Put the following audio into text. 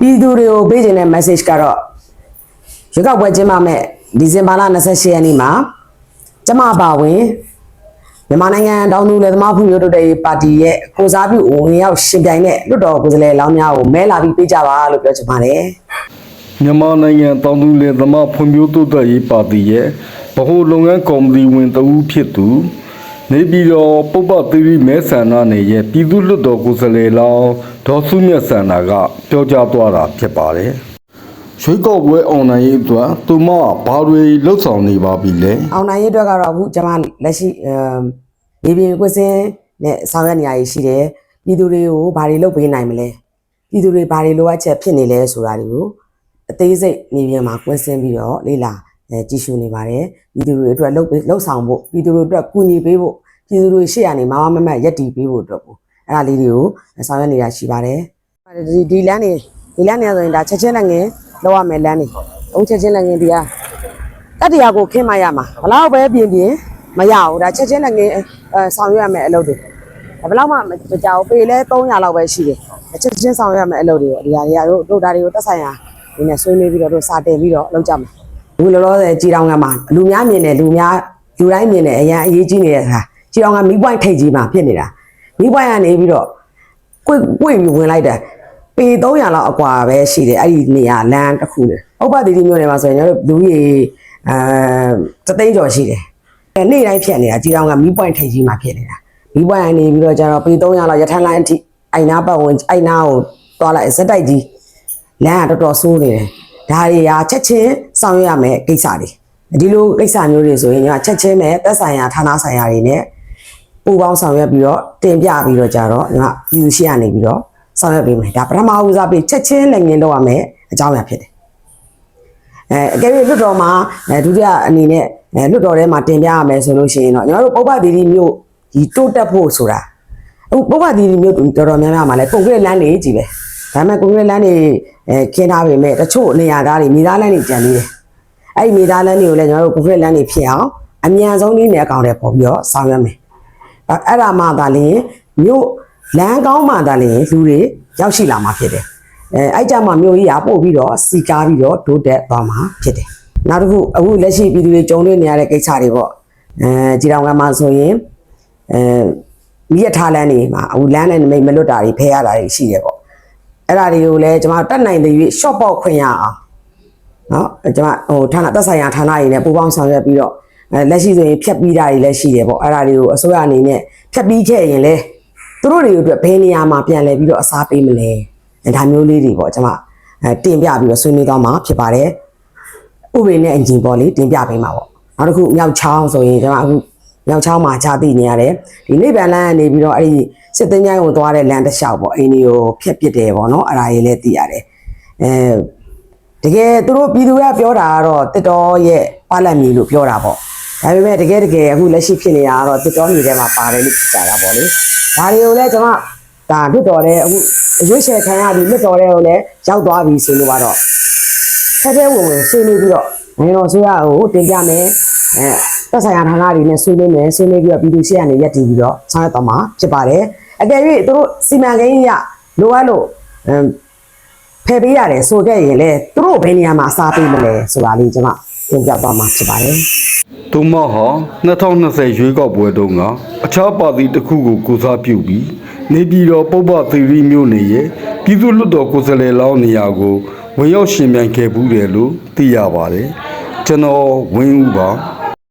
ပြည်သူတွေကိုပေးခြင်းတဲ့ message ကတော့ရွေးကောက်ပွဲကျင်းပမဲ့ဒီဇင်ဘာလ28ရက်နေ့မှာကျမပါဝင်မြန်မာနိုင်ငံတောင်သူလယ်သမားဖွံ့ဖြိုးတိုးတက်ရေးပါတီရဲ့ကိုစားပြုဝင်ရောက်ရှင်ပြိုင်တဲ့လွတ်တော်ကိုယ်စားလှယ်လောင်းများကိုမဲလာပြီးပေးကြပါလို့ပြောချင်ပါတယ်မြန်မာနိုင်ငံတောင်သူလယ်သမားဖွံ့ဖြိုးတိုးတက်ရေးပါတီရဲ့ဗဟိုလုပ်ငန်းကော်မတီဝင်တဦးဖြစ်သူ နေပြည်တော်ပုပ္ပသီရိမဲဆန္ဒနယ်ရဲ့ပြည်သူ့လွှတ်တော်ကိုယ်စားလှယ်လောင်းဒေါ်စုမြတ်ဆန္ဒကပြောကြားသွားတာဖြစ်ပါတယ်။ရွှေကောက်ပွဲအွန်လိုင်းရေးအတွက်သူမဘာတွေလှုပ်ဆောင်နေပါပြီလဲ။အောင်နိုင်ရေးအတွက်ကတော့အခုကျွန်မလက်ရှိအမ်မြေပြင်ကွင်းစင်းနဲ့ဆောင်ရွက်နေရရှိတယ်ပြည်သူတွေကိုဘာတွေလုပ်ပေးနိုင်မလဲပြည်သူတွေဘာတွေလိုအပ်ချက်ဖြစ်နေလဲဆိုတာတွေကိုအသေးစိတ်မြေပြင်မှာကွင်းစင်းပြီးတော့လေ့လာ အဲကြည့်ရှုနေပါတယ်ပြည်သူတွေအတွက်လုပ်ပေးလုပ်ဆောင်ဖို့ပြည်သူတွေအတွက်ကူညီပေးဖို့ပြည်သူတွေရှေ့ရနေမမမမတ်ရက်တီပေးဖို့အတွက်ကိုအဲ့ဒါလေးတွေကိုဆောင်ရွက်နေတာရှိပါတယ်ဒီဒီလမ်းနေဒီလမ်းနေဆိုရင်ဒါချက်ချင်းလည်းငင်လောက်ရမယ်လမ်းနေအုံးချက်ချင်းလည်းငင်ဒီဟာတတ္တရားကိုခင်းမရမှာဘလောက်ပဲပြင်ပြင်မရဘူးဒါချက်ချင်းလည်းငင်းအဲဆောင်ရွက်ရမယ်အလုပ်တွေဒါဘလောက်မှမကြောက်ပေလဲ300လောက်ပဲရှိတယ်ချက်ချင်းဆောင်ရွက်ရမယ်အလုပ်တွေဒီဟာတွေကတို့တို့ဒါတွေကိုတက်ဆိုင်ရာဒီနဲ့ဆွေးနွေးပြီးတော့တို့စာတင်ပြီးတော့လုပ်ကြမယ် ဘူးလောလောဆယ်ကြည်တောင်ကမှာလူများမြင်တယ်လူများလူတိုင်းမြင်တယ်အရင်အရေးကြီးနေတဲ့ခါကြည်တောင်ကမီးပွိုင်းထိတ်ကြီးမှာဖြစ်နေတာမီးပွိုင်းကနေပြီးတော့ကွင့်ကွင့်ပြီးဝင်လိုက်တယ်ပေ300လောက်အကွာပဲရှိတယ်အဲ့ဒီနေရာလမ်းတစ်ခုလေဥပ္ပတိတိမျိုးနေမှာဆိုရင်ကျွန်တော်တို့လူကြီးအဲတသိန်းကျော်ရှိတယ်။နေ့တိုင်းဖြတ်နေတာကြီးတောင်ကမီးပွိုင်းထိပ်ကြီးမှာဖြစ်နေတာ။မီးပွိုင်းကနေပြီးတော့ကျတော့ပေ300လောက်ရထန်းလိုင်းအထိအိုင်နာပတ်ဝင်အိုင်နာကိုတွားလိုက်စက်တိုက်ကြီးလမ်းကတော်တော်ဆိုးနေတယ်။ ဒါတွေဟာချက်ချင်းဆောင်ရွက်ရမယ်ကိစ္စတွေ။ဒီလိုကိစ္စမျိုးတွေဆိုရင်ညီမချက်ချင်းပဲသက်ဆိုင်ရာဌာနဆိုင်ရာတွေနဲ့ပူပေါင်းဆောင်ရွက်ပြီးတော့တင်ပြပြီးတော့ကြတော့ညီမပြည်သူရှိရနေပြီးတော့ဆောင်ရွက်ပေးမယ်။ဒါပထမဦးစားပေးချက်ချင်းလည်းငင်တော့ရမယ်အကြောင်းအရာဖြစ်တယ်။အဲအကယ်၍လွတ်တော်မှာအဲဒုတိယအနေနဲ့အဲလွတ်တော်ထဲမှာတင်ပြရမယ်ဆိုလို့ရှိရင်တော့ညီတို့ပုပ္ပသီရိမြို့ဒီတိုးတက်ဖို့ဆိုတာအခုပုပ္ပသီရိမြို့တော်တော်များများမှာလည်းပုံပြည့်လမ်းတွေကြီးပဲ ဒါပေမဲ့ပုံပြည့်လမ်းတွေအဲခင်းထားပေမဲ့တချို့နေရာသားတွေမြေသားလမ်းတွေကျန်နေတယ်အဲ့ဒီမြေသားလမ်းတွေကိုလည်းညီတို့ပုံပြည့်လမ်းတွေဖြစ်အောင်အမြန်ဆုံးနည်းနဲ့အကောင်တွေပေါ်ပြီးတော့ဆောင်ရွက်မယ်အဲ့အဲ့ဒါမှသာလျှင်မြို့လမ်းကောင်းမှသာလျှင်လူတွေရောက်ရှိလာမှာဖြစ်တယ်အဲအဲ့ကြမှာမျိုးကြီးကပို့ပြီးတော့စီကားပြီးတော့ဒိုးတက်သွားမှာဖြစ်တယ်။နောက်တစ်ခုအခုလက်ရှိပြည်သူတွေကြုံတွေ့နေရတဲ့ကိစ္စတွေပေါ့။အဲကြည်တောင်ကမှာဆိုရင်အဲမိရထားလန်းနေမှာအခုလမ်းနဲ့မိတ်မလွတ်တာတွေဖဲရတာတွေရှိတယ်ပေါ့။ အဲ့ဒါတွေကိုလည်းကျွန်တော်တတ်နိုင်တဲ့ရွေး short ပေါက်ခွင့်ရအောင်။နော်ကျွန်မဟိုဌာနသက်ဆိုင်ရာဌာနတွေနဲ့ပူးပေါင်းဆောင်ရွက်ပြီးတော့အဲလက်ရှိဆိုရင်ဖြတ်ပြီးတာတွေလည်းရှိတယ်ပေါ့။အဲ့ဒါတွေကိုအစိုးရအနေနဲ့ဖြတ်ပြီးခဲ့ရင်လည်းသူတို့တွေအတွက်ဘယ်နေရာမှာပြန်လဲပြီးတော့အစားပေးမလဲ။အဲဒါမျိုးလေးတွေပေါ့ကျွန်မအဲတင်ပြပြီးတော့ဆွေးနွေးသွားမှာဖြစ်ပါတယ်ဥပဒေနဲ့အင်ဂျင်ပေါ့လေတင်ပြပေးမှာပေါ့နောက်တစ်ခုမြောက်ချောင်းဆိုရင်ကျွန်မအခု မြောက်ချောင်းမှာခြားသိနေရတယ်ဒီနိဗ္ဗာန်လမ်းကနေပြီးတော့အဲ့ဒီစစ်သိမ်းချိုင်းကိုသွားတဲ့လမ်းတစ်လျှောက်ပေါ့အိမ်တွေကိုဖျက်ပစ်တယ်ပေါ့နော်အဲ့ဒါကြီးလည်းသိရတယ်အဲတကယ်သူတို့ပြည်သူကပြောတာကတော့တစ်တော်ရဲ့ပါလက်မီလို့ပြောတာပေါ့ဒါပေမဲ့တကယ်တကယ်အခုလက်ရှိဖြစ်နေတာကတော့တစ်တော်မြေထဲမှာပါတယ်လို့ဖြစ်ကြတာပေါ့လေဒါတွေကိုလည်းကျွန်မဒါလွတ်တော်တဲ့အခုအရွေးချယ်ခံရပြီးလွတ်တော်တဲ့ကိုလည်းရောက်သွားပြီဆိုလို့ကတော့ဖက်ဖက်ဝင်ဝင်ဆွေးနွေးပြီးတော့နိုင်ငံတော်ဆိုရကိုတင်ပြမယ်အဲ သက်ဆိုင်ရာဌာနတွေနဲ့ဆွေးနွေးမယ်ဆွေးနွေးပြီးတော့ပြည်သူရှေ့ကနေရက်တည်ပြီးတော့ဆောင်ရွက်သွားမှာဖြစ်ပါတယ်အကယ်၍သူတို့စီမံကိန်းရလိုအပ်လို့အမ်ဖယ်ပေးရတယ်ဆိုခဲ့ရင်လေသူတို့ဘယ်နေရာမှာအစားပေးမလဲဆိုတာလေးကျွန်မတင်ပြသွားမှာဖြစ်ပါတယ်သူမဟာ2020ရွေးကောက်ပွဲတုန်းကအခြားပါတီတစ်ခုကိုကိုစားပြုပြီးနေပြည်တော်ပုပ္ပသီရိမြို့နယ်ရဲ့ပြည်သူ့လွှတ်တော်ကိုယ်စားလှယ်လောင်းနေရာကိုဝင်ရောက်ရှင်ပြိုင်ခဲ့ဘူးတယ်လို့သိရပါတယ်ကျွန်တော်ဝင်းဦးပါ